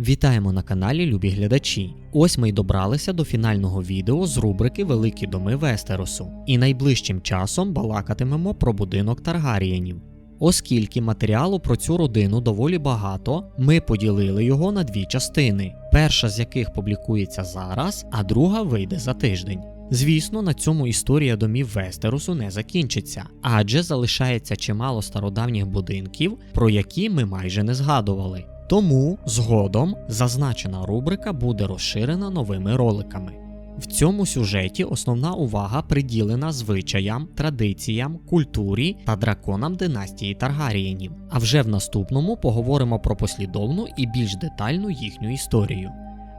Вітаємо на каналі Любі глядачі. Ось ми й добралися до фінального відео з рубрики Великі доми Вестеросу. І найближчим часом балакатимемо про будинок Таргарієнів. Оскільки матеріалу про цю родину доволі багато, ми поділили його на дві частини, перша з яких публікується зараз, а друга вийде за тиждень. Звісно, на цьому історія домів Вестеросу не закінчиться, адже залишається чимало стародавніх будинків, про які ми майже не згадували. Тому згодом зазначена рубрика буде розширена новими роликами. В цьому сюжеті основна увага приділена звичаям, традиціям, культурі та драконам династії Таргарієнів. А вже в наступному поговоримо про послідовну і більш детальну їхню історію.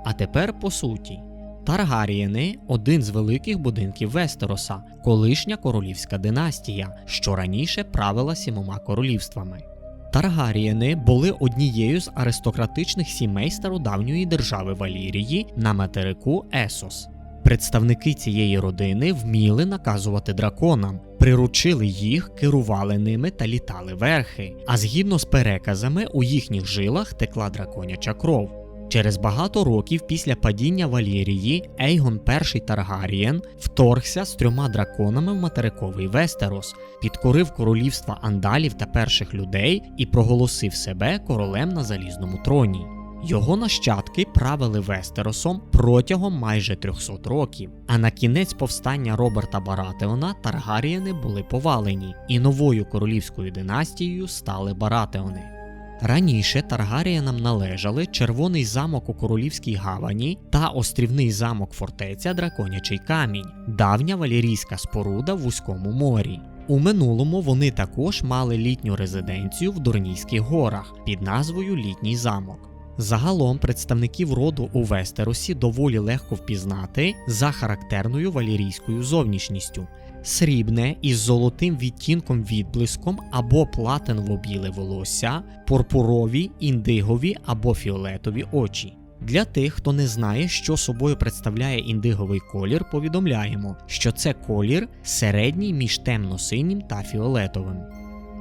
А тепер по суті. Таргарієни один з великих будинків Вестероса, колишня королівська династія, що раніше правила сімома королівствами. Таргарієни були однією з аристократичних сімей стародавньої держави Валірії на материку Есос. Представники цієї родини вміли наказувати драконам, приручили їх, керували ними та літали верхи. А згідно з переказами, у їхніх жилах текла драконяча кров. Через багато років після падіння Валірії Ейгон І Таргарієн вторгся з трьома драконами в материковий Вестерос, підкорив королівства андалів та перших людей і проголосив себе королем на залізному троні. Його нащадки правили Вестеросом протягом майже 300 років. А на кінець повстання Роберта Баратеона Таргарієни були повалені, і новою королівською династією стали Баратеони. Раніше Таргаріянам належали червоний замок у королівській гавані та острівний замок фортеця Драконячий камінь, давня валірійська споруда в вузькому морі. У минулому вони також мали літню резиденцію в Дурнійських горах під назвою Літній замок. Загалом представників роду у Вестеросі доволі легко впізнати за характерною валірійською зовнішністю. Срібне із золотим відтінком відблиском або платиново-біле волосся, пурпурові, індигові або фіолетові очі. Для тих, хто не знає, що собою представляє індиговий колір, повідомляємо, що це колір середній між темно-синім та фіолетовим.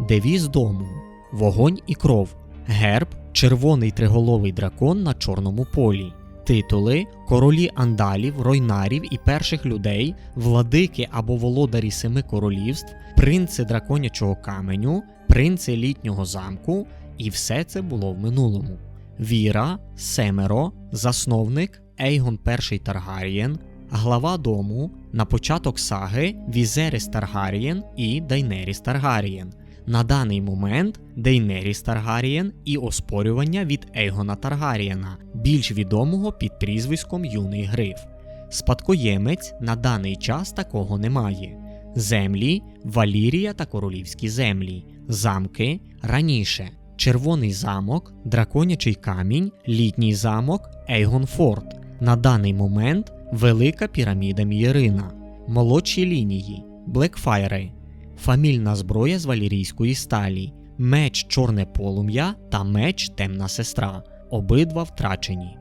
Девіз дому вогонь і кров, герб червоний триголовий дракон на чорному полі. Титули королі андалів, ройнарів і перших людей, владики або володарі семи королівств, принци драконячого каменю, принци літнього замку, і все це було в минулому. Віра, Семеро, засновник, Ейгон І Таргарієн, глава дому, на початок саги Візерис Таргарієн і Дайнеріс Таргарієн. На даний момент Дейнеріс Таргарієн і оспорювання від Ейгона Таргарієна, більш відомого під прізвиськом Юний Гриф. Спадкоємець на даний час такого немає. Землі Валірія та королівські землі, замки раніше. Червоний замок, драконячий камінь, літній замок, Ейгонфорт. На даний момент Велика піраміда Мієрина, молодші лінії, Блекфайри, фамільна зброя з валірійської сталі, меч Чорне полум'я та меч Темна сестра. Обидва втрачені.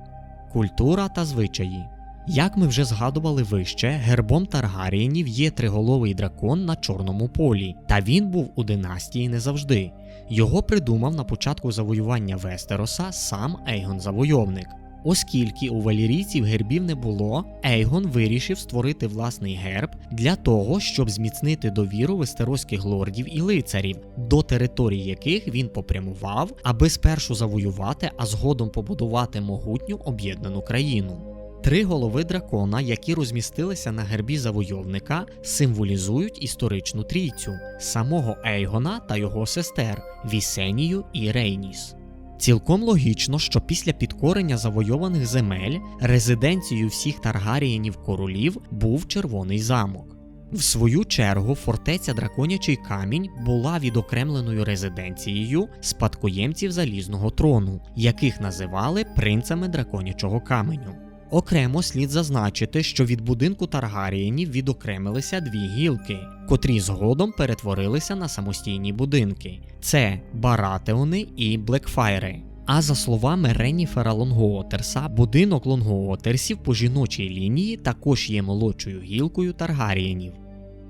Культура та звичаї. Як ми вже згадували вище, гербом Таргарієнів є триголовий дракон на чорному полі, та він був у династії не завжди. Його придумав на початку завоювання Вестероса сам Ейгон Завойовник. Оскільки у валірійців гербів не було, Ейгон вирішив створити власний герб для того, щоб зміцнити довіру вестероських лордів і лицарів, до територій яких він попрямував, аби спершу завоювати, а згодом побудувати могутню об'єднану країну. Три голови дракона, які розмістилися на гербі завойовника, символізують історичну трійцю самого Ейгона та його сестер Вісенію і Рейніс. Цілком логічно, що після підкорення завойованих земель резиденцією всіх Таргарієнів королів був Червоний замок. В свою чергу фортеця Драконячий камінь була відокремленою резиденцією спадкоємців залізного трону, яких називали принцами драконячого каменю. Окремо слід зазначити, що від будинку Таргарієнів відокремилися дві гілки, котрі згодом перетворилися на самостійні будинки: це Баратеони і Блекфайри. А за словами Реніфера Лонгуотерса, будинок Лонгуотерсів по жіночій лінії також є молодшою гілкою Таргарієнів.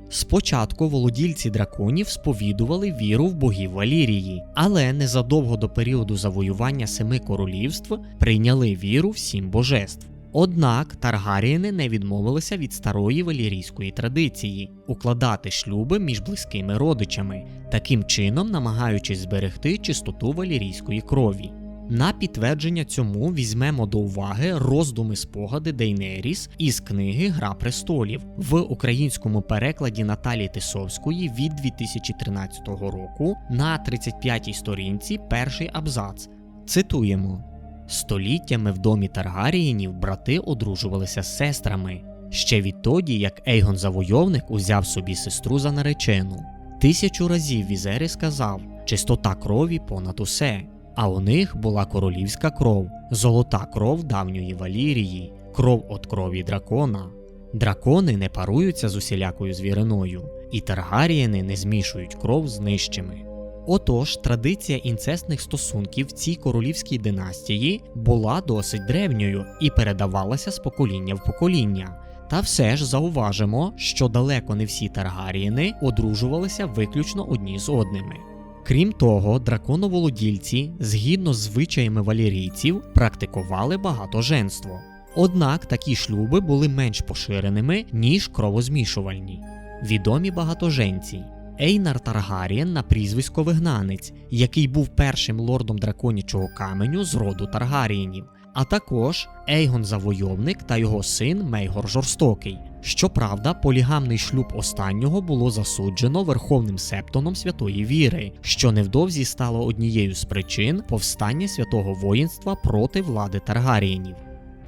Спочатку володільці драконів сповідували віру в богів Валірії, але незадовго до періоду завоювання семи королівств прийняли віру в сім божеств. Однак Таргарієни не відмовилися від старої валірійської традиції укладати шлюби між близькими родичами, таким чином намагаючись зберегти чистоту валірійської крові. На підтвердження цьому візьмемо до уваги роздуми спогади Дейнеріс із книги Гра престолів в українському перекладі Наталії Тисовської від 2013 року на 35-й сторінці перший абзац. Цитуємо: Століттями в домі Таргарієнів брати одружувалися з сестрами ще відтоді, як Ейгон Завойовник узяв собі сестру за наречену. Тисячу разів Візері сказав: чистота крові понад усе. А у них була королівська кров, золота кров давньої Валірії, кров от крові дракона. Дракони не паруються з усілякою звіриною, і таргарієни не змішують кров з нижчими. Отож, традиція інцестних стосунків в цій королівській династії була досить древньою і передавалася з покоління в покоління. Та все ж зауважимо, що далеко не всі таргарієни одружувалися виключно одні з одними. Крім того, драконоволодільці, згідно з звичаями валірійців, практикували багатоженство. Однак такі шлюби були менш поширеними, ніж кровозмішувальні. Відомі багатоженці. Ейнар Таргарієн на прізвисько Вигнанець, який був першим лордом драконячого каменю з роду Таргарієнів, а також Ейгон Завойовник та його син Мейгор Жорстокий. Щоправда, полігамний шлюб останнього було засуджено Верховним Септоном святої віри, що невдовзі стало однією з причин повстання святого воїнства проти влади Таргарієнів.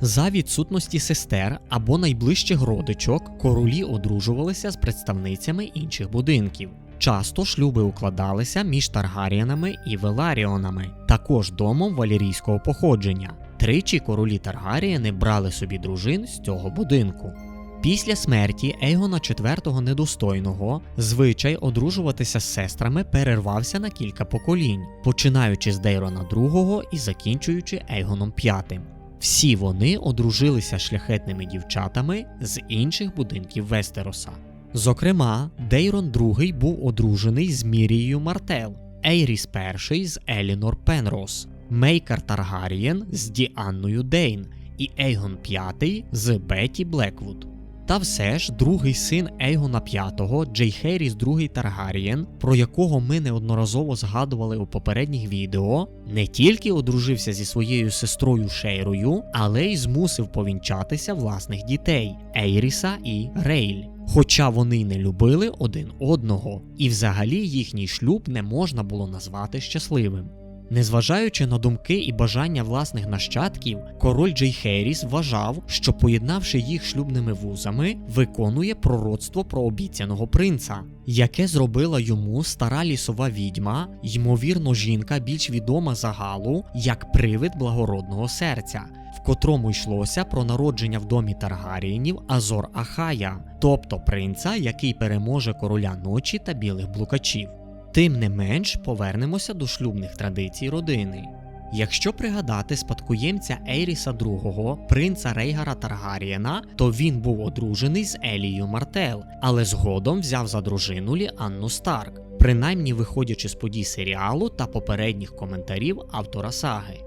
За відсутності сестер або найближчих родичок королі одружувалися з представницями інших будинків. Часто шлюби укладалися між Таргаріянами і Веларіонами, також домом валірійського походження. Тричі королі Таргаріяни брали собі дружин з цього будинку. Після смерті Ейгона IV недостойного звичай одружуватися з сестрами перервався на кілька поколінь, починаючи з Дейрона II і закінчуючи Ейгоном V. Всі вони одружилися шляхетними дівчатами з інших будинків Вестероса. Зокрема, Дейрон II був одружений з Мірією Мартел, Ейріс І з Елінор Пенрос, Мейкар Таргарієн з Діанною Дейн і Ейгон V з Беті Блеквуд. Та все ж другий син Ейгона V, Джей Херіс II Таргарієн, про якого ми неодноразово згадували у попередніх відео, не тільки одружився зі своєю сестрою Шейрою, але й змусив повінчатися власних дітей Ейріса і Рейль. Хоча вони не любили один одного, і взагалі їхній шлюб не можна було назвати щасливим. Незважаючи на думки і бажання власних нащадків, король Джей Херіс вважав, що поєднавши їх шлюбними вузами, виконує пророцтво про обіцяного принца, яке зробила йому стара лісова відьма, ймовірно, жінка більш відома загалу як привид благородного серця, в котрому йшлося про народження в домі Таргарієнів Азор Ахая, тобто принца, який переможе короля ночі та білих блукачів. Тим не менш повернемося до шлюбних традицій родини. Якщо пригадати спадкоємця Ейріса II, принца Рейгара Таргарієна, то він був одружений з Елією Мартел, але згодом взяв за дружину Ліанну Старк, принаймні виходячи з подій серіалу та попередніх коментарів автора саги.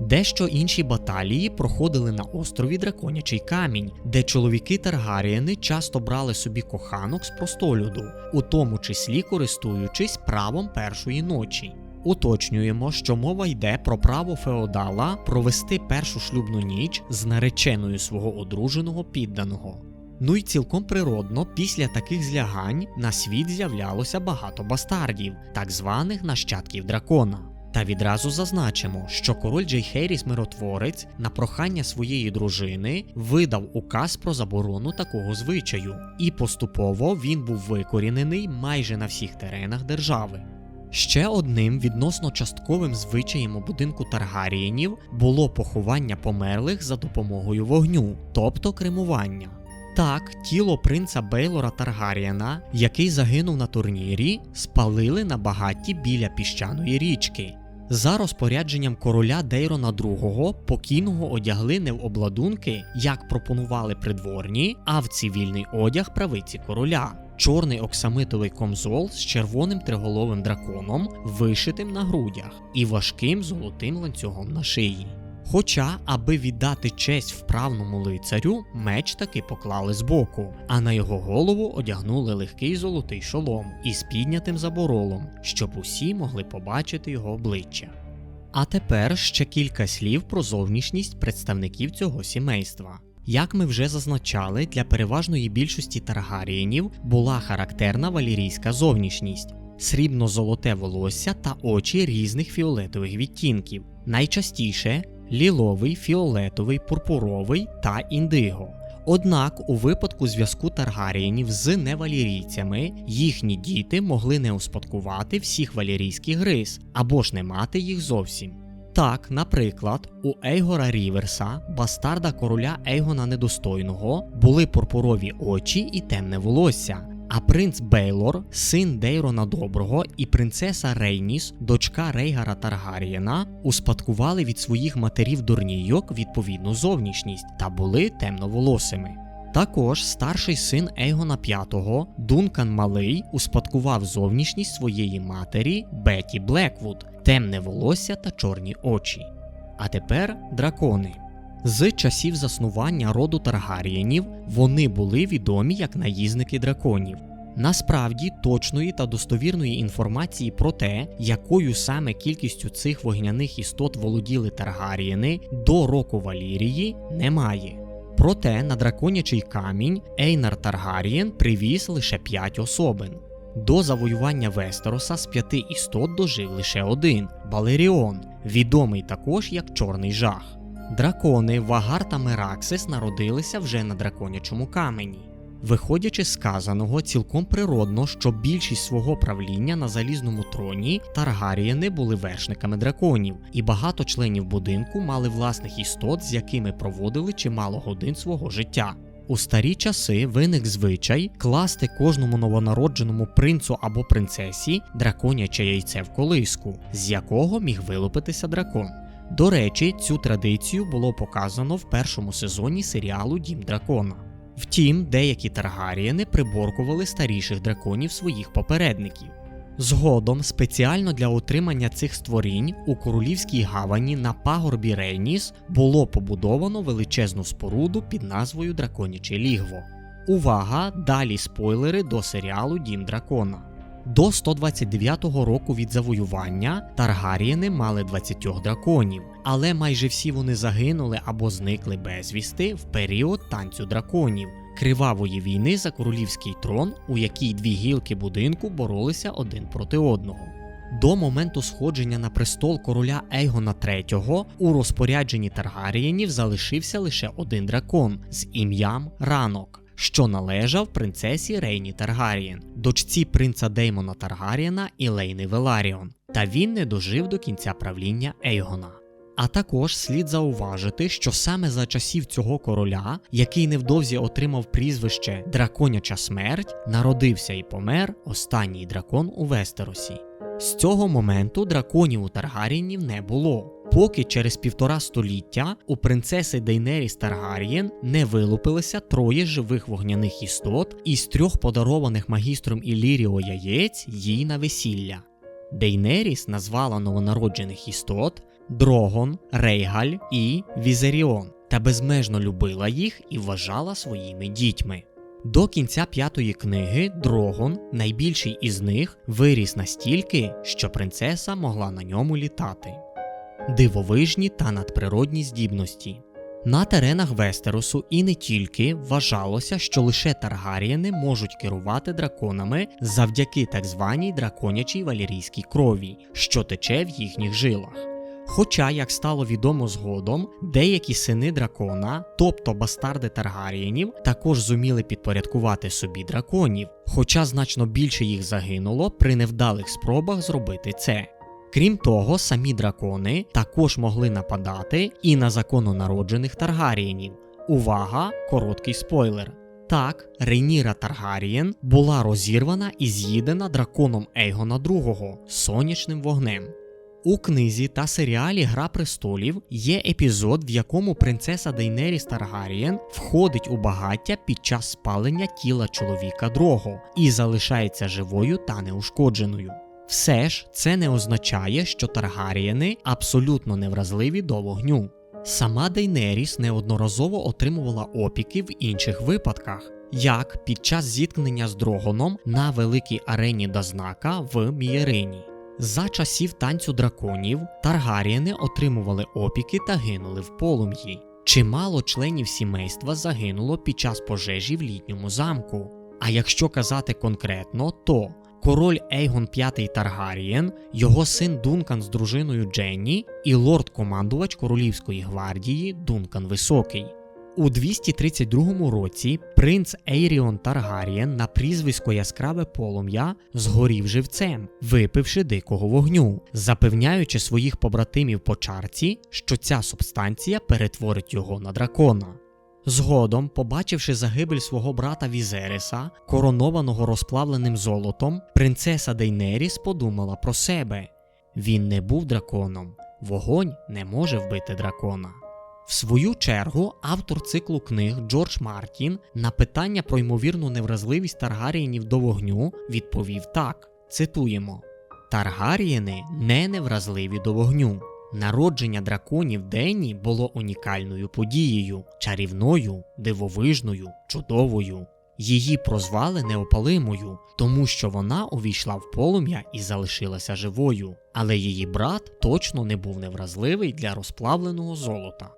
Дещо інші баталії проходили на острові Драконячий камінь, де чоловіки Таргарієни часто брали собі коханок з простолюду, у тому числі користуючись правом першої ночі. Уточнюємо, що мова йде про право феодала провести першу шлюбну ніч з нареченою свого одруженого підданого. Ну й цілком природно, після таких злягань на світ з'являлося багато бастардів, так званих нащадків дракона. Та відразу зазначимо, що король Джей Херіс миротворець на прохання своєї дружини видав указ про заборону такого звичаю, і поступово він був викорінений майже на всіх теренах держави. Ще одним відносно частковим звичаєм у будинку Таргарієнів було поховання померлих за допомогою вогню, тобто кремування. Так, тіло принца Бейлора Таргарієна, який загинув на турнірі, спалили на багатті біля піщаної річки. За розпорядженням короля Дейрона II покійного одягли не в обладунки, як пропонували придворні, а в цивільний одяг правиці короля. чорний оксамитовий комзол з червоним триголовим драконом, вишитим на грудях, і важким золотим ланцюгом на шиї. Хоча, аби віддати честь вправному лицарю, меч таки поклали збоку, а на його голову одягнули легкий золотий шолом із піднятим заборолом, щоб усі могли побачити його обличчя. А тепер ще кілька слів про зовнішність представників цього сімейства. Як ми вже зазначали, для переважної більшості таргарієнів була характерна валірійська зовнішність, срібно-золоте волосся та очі різних фіолетових відтінків, найчастіше ліловий, фіолетовий, пурпуровий та індиго. Однак у випадку зв'язку таргарієнів з невалірійцями їхні діти могли не успадкувати всіх валірійських рис або ж не мати їх зовсім. Так, наприклад, у Ейгора Ріверса, бастарда короля Ейгона Недостойного, були пурпурові очі і темне волосся. А принц Бейлор, син Дейрона Доброго і принцеса Рейніс, дочка Рейгара Таргарієна, успадкували від своїх матерів дурнійок відповідну зовнішність та були темноволосими. Також старший син Ейгона V, Дункан Малий, успадкував зовнішність своєї матері Беті Блеквуд, темне волосся та чорні очі. А тепер дракони. З часів заснування роду Таргарієнів вони були відомі як наїзники драконів. Насправді точної та достовірної інформації про те, якою саме кількістю цих вогняних істот володіли Таргарієни до року Валірії, немає. Проте на драконячий камінь Ейнар Таргарієн привіз лише 5 особин. До завоювання Вестероса з п'яти істот дожив лише один Балеріон, відомий також як Чорний Жах. Дракони Вагар та Мераксис народилися вже на драконячому камені. Виходячи з сказаного, цілком природно, що більшість свого правління на залізному троні Таргарієни були вершниками драконів, і багато членів будинку мали власних істот, з якими проводили чимало годин свого життя. У старі часи виник звичай класти кожному новонародженому принцу або принцесі драконяче яйце в колиску, з якого міг вилупитися дракон. До речі, цю традицію було показано в першому сезоні серіалу Дім Дракона. Втім, деякі Таргарієни приборкували старіших драконів своїх попередників. Згодом, спеціально для отримання цих створінь у королівській гавані на пагорбі Рейніс було побудовано величезну споруду під назвою Драконяче Лігво. Увага! Далі спойлери до серіалу Дім Дракона. До 129-го року від завоювання Таргарієни мали 20 драконів, але майже всі вони загинули або зникли безвісти в період танцю драконів, кривавої війни за королівський трон, у якій дві гілки будинку боролися один проти одного. До моменту сходження на престол короля Ейгона III у розпорядженні Таргарієнів залишився лише один дракон з ім'ям Ранок що належав принцесі Рейні Таргарієн, дочці принца Деймона Таргарієна і Лейни Веларіон, та він не дожив до кінця правління Ейгона. А також слід зауважити, що саме за часів цього короля, який невдовзі отримав прізвище Драконяча смерть, народився і помер останній дракон у Вестеросі. З цього моменту драконів у Таргарієнів не було поки через півтора століття у принцеси Дейнеріс Таргарієн не вилупилися троє живих вогняних істот із трьох подарованих магістром Іліріо яєць їй на весілля. Дейнеріс назвала новонароджених істот Дрогон, Рейгаль і Візеріон та безмежно любила їх і вважала своїми дітьми. До кінця п'ятої книги Дрогон, найбільший із них, виріс настільки, що принцеса могла на ньому літати дивовижні та надприродні здібності. На теренах Вестеросу і не тільки вважалося, що лише Таргарієни можуть керувати драконами завдяки так званій драконячій валірійській крові, що тече в їхніх жилах. Хоча, як стало відомо згодом, деякі сини дракона, тобто бастарди Таргарієнів, також зуміли підпорядкувати собі драконів, хоча значно більше їх загинуло при невдалих спробах зробити це. Крім того, самі дракони також могли нападати і на закононароджених Таргарієнів. Увага! Короткий спойлер. Так, Рейніра Таргарієн була розірвана і з'їдена драконом Ейгона II сонячним вогнем. У книзі та серіалі Гра престолів є епізод, в якому принцеса Дейнеріс Таргарієн входить у багаття під час спалення тіла чоловіка Дрого і залишається живою та неушкодженою. Все ж це не означає, що Таргарієни абсолютно невразливі до вогню. Сама Дейнеріс неодноразово отримувала опіки в інших випадках, як під час зіткнення з Дрогоном на великій арені Дазнака в Мієрині. За часів танцю драконів Таргарієни отримували опіки та гинули в полум'ї. Чимало членів сімейства загинуло під час пожежі в літньому замку. А якщо казати конкретно, то король Ейгон V Таргарієн, його син Дункан з дружиною Дженні і лорд-командувач Королівської гвардії Дункан Високий. У 232 році принц Ейріон Таргарієн на прізвисько Яскраве полум'я згорів живцем, випивши дикого вогню, запевняючи своїх побратимів по чарці, що ця субстанція перетворить його на дракона. Згодом, побачивши загибель свого брата Візереса, коронованого розплавленим золотом, принцеса Дейнеріс подумала про себе: він не був драконом, вогонь не може вбити дракона. В свою чергу, автор циклу книг Джордж Мартін на питання про ймовірну невразливість Таргарієнів до вогню відповів так: цитуємо: Таргарієни не невразливі до вогню. Народження драконів Денні було унікальною подією, чарівною, дивовижною, чудовою. Її прозвали неопалимою, тому що вона увійшла в полум'я і залишилася живою, але її брат точно не був невразливий для розплавленого золота.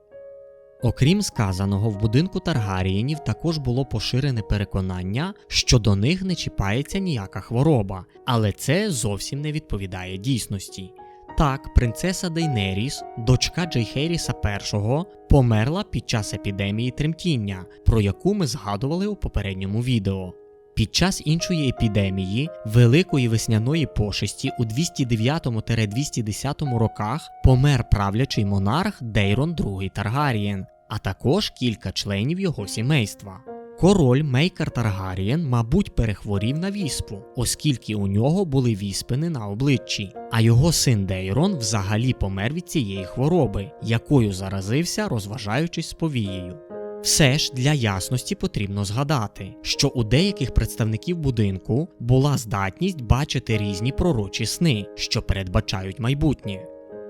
Окрім сказаного, в будинку Таргарієнів також було поширене переконання, що до них не чіпається ніяка хвороба, але це зовсім не відповідає дійсності. Так, принцеса Дейнеріс, дочка Джейхеріса I, померла під час епідемії тремтіння, про яку ми згадували у попередньому відео. Під час іншої епідемії, великої весняної пошесті у 209-210 роках помер правлячий монарх Дейрон II Таргарієн, а також кілька членів його сімейства. Король Мейкер Таргарієн, мабуть, перехворів на віспу, оскільки у нього були віспини на обличчі, а його син Дейрон взагалі помер від цієї хвороби, якою заразився, розважаючись з повією. Все ж для ясності потрібно згадати, що у деяких представників будинку була здатність бачити різні пророчі сни, що передбачають майбутнє.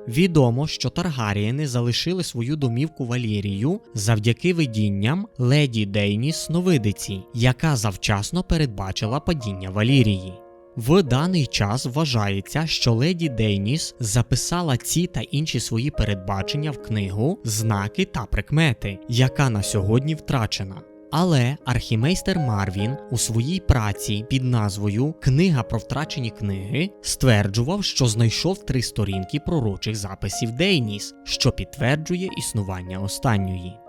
Відомо, що Таргарієни залишили свою домівку Валірію завдяки видінням леді Дейніс Сновидиці, яка завчасно передбачила падіння Валірії. В даний час вважається, що леді Дейніс записала ці та інші свої передбачення в книгу Знаки та прикмети, яка на сьогодні втрачена. Але архімейстер Марвін у своїй праці під назвою Книга про втрачені книги стверджував, що знайшов три сторінки пророчих записів Дейніс, що підтверджує існування останньої.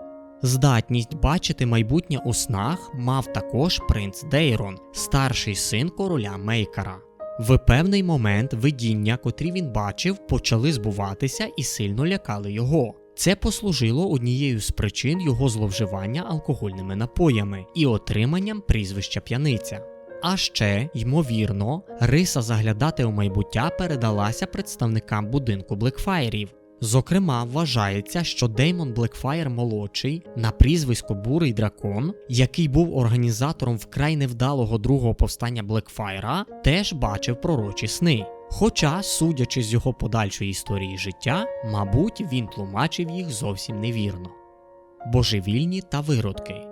Здатність бачити майбутнє у снах мав також принц Дейрон, старший син короля Мейкера. В певний момент видіння, котрі він бачив, почали збуватися і сильно лякали його. Це послужило однією з причин його зловживання алкогольними напоями і отриманням прізвища п'яниця. А ще, ймовірно, риса заглядати у майбуття передалася представникам будинку Блекфаєрів. Зокрема, вважається, що Деймон Блекфаєр молодший на прізвисько Бурий Дракон, який був організатором вкрай невдалого другого повстання Блекфайра, теж бачив пророчі сни. Хоча, судячи з його подальшої історії життя, мабуть, він тлумачив їх зовсім невірно. Божевільні та виродки.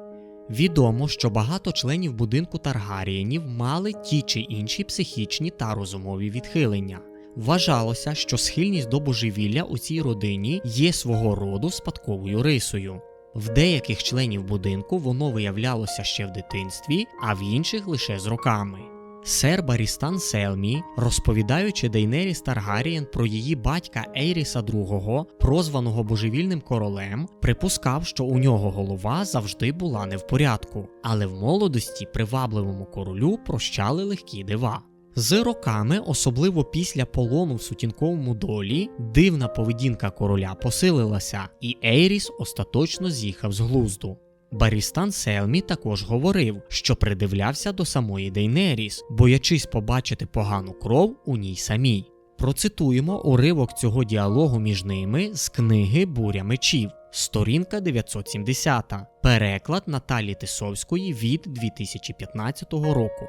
Відомо, що багато членів будинку Таргарієнів мали ті чи інші психічні та розумові відхилення. Вважалося, що схильність до божевілля у цій родині є свого роду спадковою рисою. В деяких членів будинку воно виявлялося ще в дитинстві, а в інших лише з роками. Сер Барістан Селмі, розповідаючи Дейнеріс Таргарієн про її батька Ейріса II, прозваного божевільним королем, припускав, що у нього голова завжди була не в порядку, але в молодості привабливому королю прощали легкі дива. З роками, особливо після полону в сутінковому долі, дивна поведінка короля посилилася, і Ейріс остаточно з'їхав з глузду. Барістан Селмі також говорив, що придивлявся до самої Дейнеріс, боячись побачити погану кров у ній самій. Процитуємо уривок цього діалогу між ними з книги Буря мечів, сторінка 970, переклад Наталі Тисовської від 2015 року.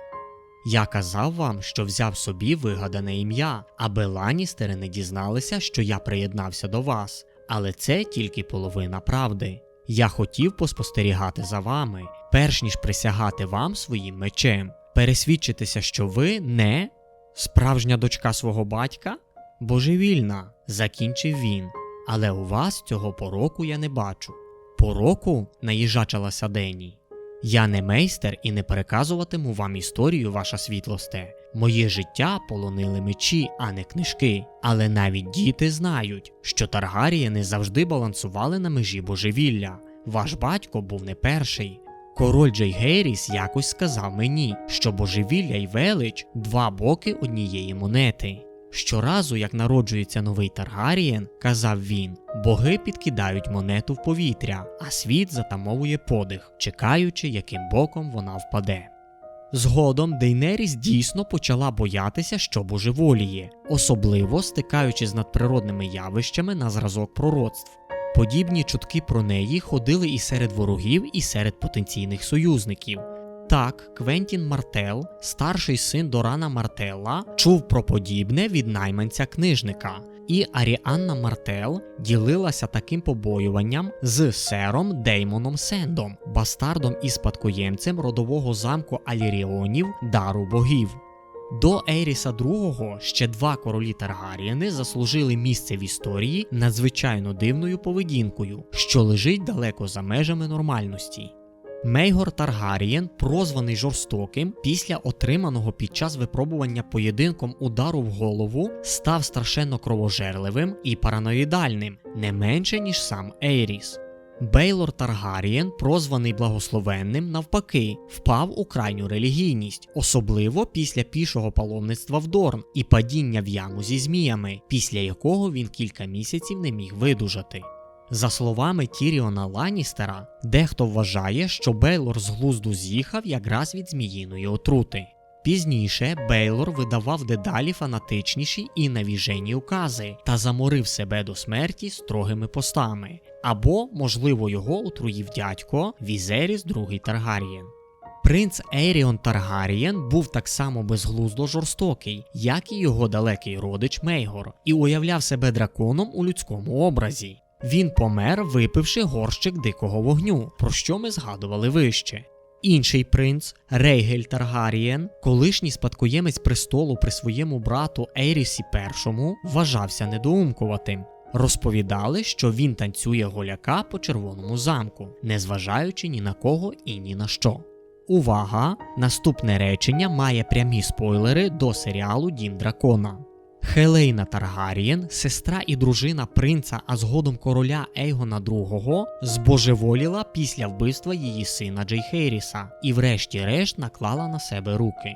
Я казав вам, що взяв собі вигадане ім'я, аби Ланістери не дізналися, що я приєднався до вас. Але це тільки половина правди. Я хотів поспостерігати за вами, перш ніж присягати вам своїм мечем, пересвідчитися, що ви не справжня дочка свого батька? Божевільна, закінчив він. Але у вас цього пороку я не бачу. Пороку? наїжачилася Дені. Я не майстер і не переказуватиму вам історію, ваша світлосте. Моє життя полонили мечі, а не книжки. Але навіть діти знають, що Таргарієни завжди балансували на межі божевілля. Ваш батько був не перший. Король Джейгеріс якось сказав мені, що божевілля й велич два боки однієї монети. Щоразу, як народжується новий Таргарієн, казав він, боги підкидають монету в повітря, а світ затамовує подих, чекаючи, яким боком вона впаде. Згодом Дейнеріс дійсно почала боятися, що божеволіє, особливо стикаючи з надприродними явищами на зразок пророцтв. Подібні чутки про неї ходили і серед ворогів, і серед потенційних союзників. Так, Квентін Мартел, старший син Дорана Мартелла, чув про подібне від найманця книжника, і Аріанна Мартел ділилася таким побоюванням з сером Деймоном Сендом, бастардом і спадкоємцем родового замку Аліріонів дару богів. До Еріса II ще два королі Таргарієни заслужили місце в історії надзвичайно дивною поведінкою, що лежить далеко за межами нормальності. Мейгор Таргарієн, прозваний жорстоким, після отриманого під час випробування поєдинком удару в голову, став страшенно кровожерливим і параноїдальним, не менше ніж сам Ейріс. Бейлор Таргарієн, прозваний благословенним, навпаки, впав у крайню релігійність, особливо після пішого паломництва в Дорн і падіння в яму зі зміями, після якого він кілька місяців не міг видужати. За словами Тіріона Ланністера, дехто вважає, що Бейлор з глузду з'їхав якраз від зміїної отрути. Пізніше Бейлор видавав дедалі фанатичніші і навіжені укази та заморив себе до смерті строгими постами, або, можливо, його отруїв дядько Візеріс II Таргарієн. Принц Еріон Таргарієн був так само безглуздо жорстокий, як і його далекий родич Мейгор, і уявляв себе драконом у людському образі. Він помер, випивши горщик дикого вогню, про що ми згадували вище. Інший принц Рейгель Таргарієн, колишній спадкоємець престолу при своєму брату Ейрісі І, вважався недоумкуватим. Розповідали, що він танцює голяка по червоному замку, незважаючи ні на кого і ні на що. Увага! Наступне речення має прямі спойлери до серіалу Дім Дракона. Хелейна Таргарієн, сестра і дружина принца, а згодом короля Ейгона II, збожеволіла після вбивства її сина Джейхейріса і, врешті-решт, наклала на себе руки.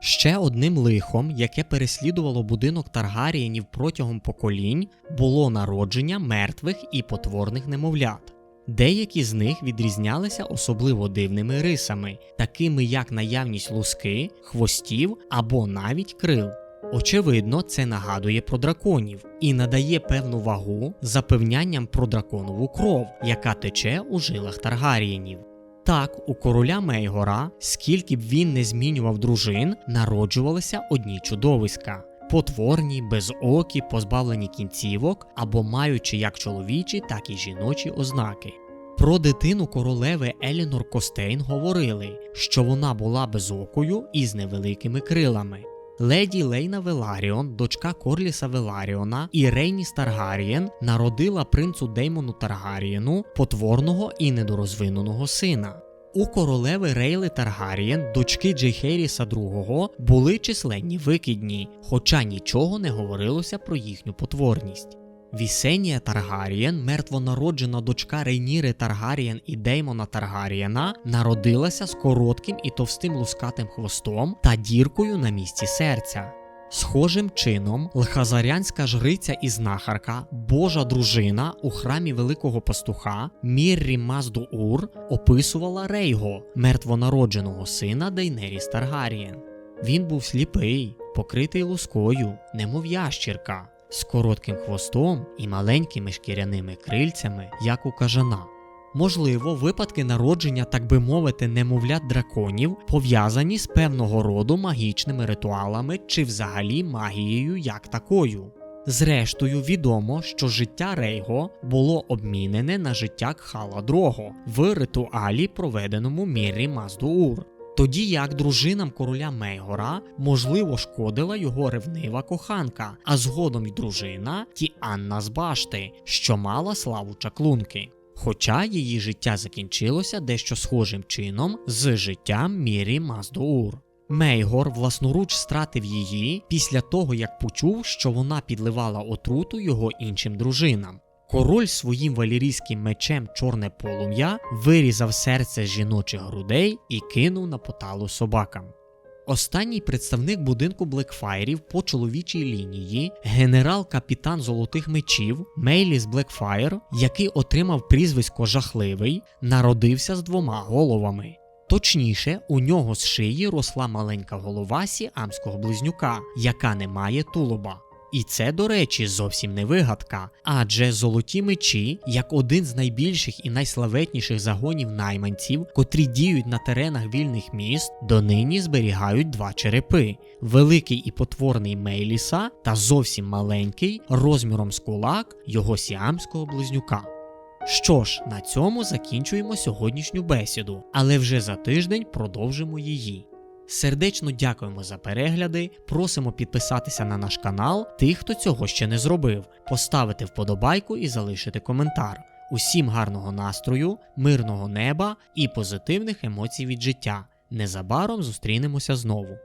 Ще одним лихом, яке переслідувало будинок Таргарієнів протягом поколінь, було народження мертвих і потворних немовлят. Деякі з них відрізнялися особливо дивними рисами, такими як наявність луски, хвостів або навіть крил. Очевидно, це нагадує про драконів і надає певну вагу запевнянням про драконову кров, яка тече у жилах Таргарієнів. Так, у короля Мейгора, скільки б він не змінював дружин, народжувалися одні чудовиська. Потворні, безокі, позбавлені кінцівок або маючи як чоловічі, так і жіночі ознаки. Про дитину королеви Елінор Костейн говорили, що вона була безокою і з невеликими крилами. Леді Лейна Веларіон, дочка Корліса Веларіона і Рейніс Таргарієн народила принцу Деймону Таргарієну потворного і недорозвиненого сина. У королеви Рейли Таргарієн, дочки Джейхеріса II, були численні викидні, хоча нічого не говорилося про їхню потворність. Вісенія Таргарієн, мертвонароджена дочка Рейніри Таргарієн і Деймона Таргарієна, народилася з коротким і товстим лускатим хвостом та діркою на місці серця. Схожим чином, лхазарянська жриця і знахарка, Божа дружина у храмі великого пастуха Міррі Мазду Ур описувала Рейго, мертвонародженого сина Дейнеріс Таргарієн. Він був сліпий, покритий лускою, немов ящірка, з коротким хвостом і маленькими шкіряними крильцями, як у кажана. Можливо, випадки народження, так би мовити, немовлят драконів пов'язані з певного роду магічними ритуалами чи взагалі магією як такою. Зрештою, відомо, що життя Рейго було обмінене на життя Кхала Дрого в ритуалі, проведеному Міррі Маздуур. Тоді як дружинам короля Мейгора можливо шкодила його ревнива коханка, а згодом й дружина Тіанна з Башти, що мала славу чаклунки. Хоча її життя закінчилося дещо схожим чином з життям Мірі Маздуур. Мейгор власноруч стратив її після того, як почув, що вона підливала отруту його іншим дружинам. Король своїм валірійським мечем чорне полум'я вирізав серце жіночих грудей і кинув на поталу собакам. Останній представник будинку Блекфайрів по чоловічій лінії, генерал-капітан золотих мечів Мейліс Блекфайр, який отримав прізвисько Жахливий, народився з двома головами. Точніше, у нього з шиї росла маленька голова сіамського близнюка, яка не має тулуба. І це, до речі, зовсім не вигадка, адже золоті мечі, як один з найбільших і найславетніших загонів найманців, котрі діють на теренах вільних міст, донині зберігають два черепи: великий і потворний Мейліса та зовсім маленький, розміром з кулак його сіамського близнюка. Що ж, на цьому закінчуємо сьогоднішню бесіду, але вже за тиждень продовжимо її. Сердечно дякуємо за перегляди, просимо підписатися на наш канал тих, хто цього ще не зробив, поставити вподобайку і залишити коментар. Усім гарного настрою, мирного неба і позитивних емоцій від життя. Незабаром зустрінемося знову.